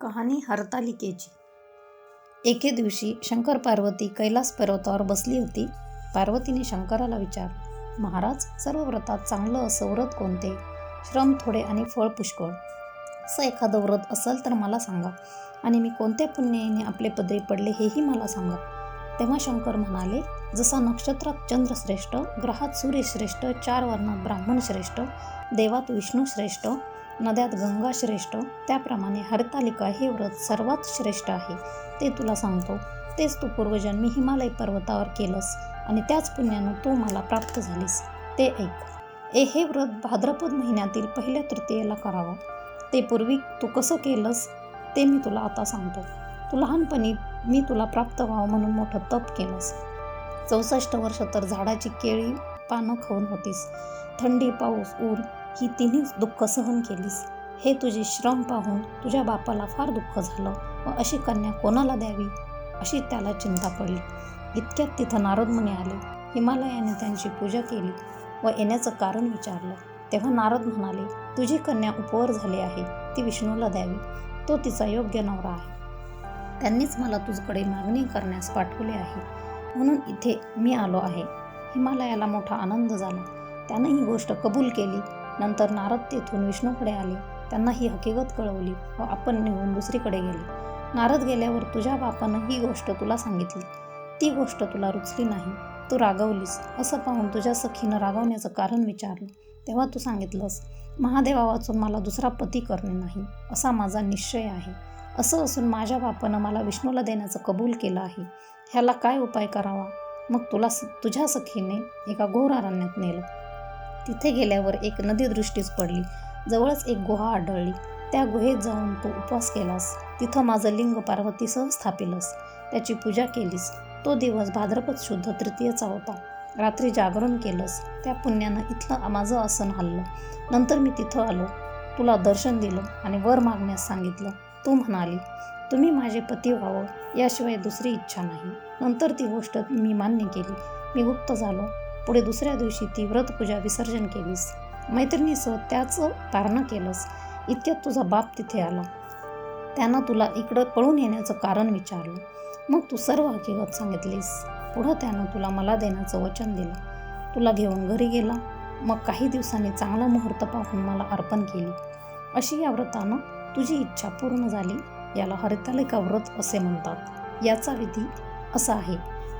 कहाणी हरतालिकेची. एके दिवशी शंकर पार्वती कैलास पर्वतावर बसली होती. पार्वतीने शंकराला विचारलं महाराज सर्व व्रतात चांगलं असं व्रत कोणते? श्रम थोडे आणि फळ पुष्कळ. असं एखादं व्रत असेल तर मला सांगा आणि मी कोणत्या पुण्याने आपले पदरी पडले हेही मला सांगा. तेव्हा शंकर म्हणाले जसा नक्षत्रात चंद्र श्रेष्ठ ग्रहात सूर्य श्रेष्ठ चार वर्णात ब्राह्मण श्रेष्ठ देवात विष्णू श्रेष्ठ नद्यात गंगा श्रेष्ठ त्याप्रमाणे हरतालिका हे व्रत सर्वात श्रेष्ठ आहे. ते तुला सांगतो. तेच तू पूर्वजन्मी हिमालय पर्वतावर केलंस आणि त्याच पुण्यानं तू मला प्राप्त झालीस. ते ऐक. ए हे व्रत भाद्रपद महिन्यातील पहिल्या तृतीयेला करावं. ते पूर्वी तू कसं केलंस ते मी तुला आता सांगतो. तू लहानपणी मी तुला प्राप्त व्हावं म्हणून मोठं तप केलंस. चौसष्ट वर्ष तर झाडाची केळी पानं खाऊन होतीस. थंडी पाऊस ऊर ही तिनेच दुःख सहन केलीस. हे तुझे श्रम पाहून तुझ्या बापाला फार दुःख झालं व अशी कन्या कोणाला द्यावी? अशी त्याला चिंता पडली. इतक्यात तिथं नारदमुनी आले. हिमालयाने त्यांची पूजा केली व येण्याचं कारण विचारलं. तेव्हा नारद म्हणाले तुझी कन्या उपवर झाली आहे. ती विष्णूला द्यावी. तो तिचा योग्य नवरा आहे. त्यांनीच मला तुझकडे मागणी करण्यास पाठवले आहे. म्हणून इथे मी आलो आहे. हिमालयाला मोठा आनंद झाला. त्यानं ही गोष्ट कबूल केली. नंतर नारद तेथून विष्णूकडे आले. त्यांना ही हकीकत कळवली व आपण निघून दुसरीकडे गेले. नारद गेल्यावर तुझ्या बापानं ही गोष्ट तुला सांगितली. ती गोष्ट तुला रुचली नाही. तू रागवलीस असं पाहून तुझ्या सखीनं रागवण्याचं कारण विचारलं. तेव्हा तू सांगितलंस महादेवा वाचून मला दुसरा पती करणे नाही असा माझा निश्चय आहे. असं असून माझ्या बापानं मला विष्णूला देण्याचं कबूल केलं आहे. ह्याला काय उपाय करावा? मग तुला तुझ्या सखीने एका घोर अरण्यात नेलं. तिथे गेल्यावर एक नदी दृष्टीस पडली. जवळच एक गुहा आढळली. त्या गुहेत जाऊन तू उपवास केलास. तिथं माझं लिंग पार्वतीसह स्थापिलस. त्याची पूजा केलीस. तो दिवस भाद्रपद शुद्ध तृतीयचा होता. रात्री जागरण केलंस. त्या पुण्यानं इथलं माझं आसन हल्लं नंतर मी तिथं आलो. तुला दर्शन दिलं आणि वर मागण्यास सांगितलं. तू म्हणाली तुम्ही माझे पती व्हावं. याशिवाय दुसरी इच्छा नाही. नंतर ती गोष्ट मी मान्य केली. मी गुप्त झालो. पुढे दुसऱ्या दिवशी ती व्रतपूजा विसर्जन केलीस. मैत्रिणीसह त्याचं तारणं केलंस. इतक्यात तुझा बाप तिथे आला. त्यानं तुला इकडं पळून येण्याचं कारण विचारलं. मग तू सर्व हकीकत सांगितलीस. पुढं त्यानं तुला मला देण्याचं वचन दिलं. तुला घेऊन घरी गेला. मग काही दिवसांनी चांगला मुहूर्त पाहून मला अर्पण केली. अशी या व्रतानं तुझी इच्छा पूर्ण झाली. याला हरितालिका व्रत असे म्हणतात. याचा विधी असा आहे.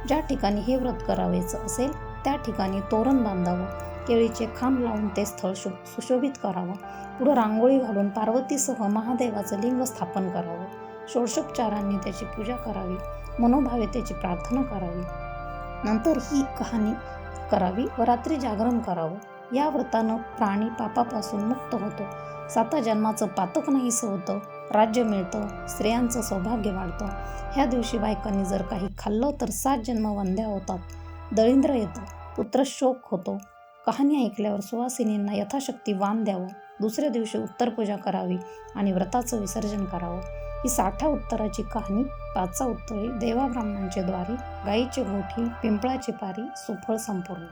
ज्या ठिकाणी हे व्रत करावायचं असेल त्या ठिकाणी तोरण बांधावं केळीचे खांब लावून ते स्थळ शु सुशोभित करावं पुढं रांगोळी घालून पार्वतीसह महादेवाचं लिंग स्थापन करावं षोडशोपचारांनी त्याची पूजा करावी मनोभावे त्याची प्रार्थना करावी. नंतर ही कहाणी करावी व रात्री जागरण करावं. या व्रतानं प्राणी पापापासून मुक्त होतो. साता जन्माचं पातक नाहीसं होतं. राज्य मिळतं. स्त्रियांचं सौभाग्य वाढतं. ह्या दिवशी बायकांनी जर काही खाल्लं तर सात जन्म वंद्या होतात. दळिंद्र पुत्र पुत्रशोक होतो. कहाणी ऐकल्यावर सुवासिनींना यथाशक्ती वान द्यावं. दुसऱ्या दिवशी उत्तरपूजा करावी आणि व्रताचं विसर्जन करावं. ही साठा उत्तराची कहाणी पाचा उत्तरे देवा ब्राह्मणांचे द्वारी गाईचे गोठी पिंपळाची पारी सुफळ संपूर्ण.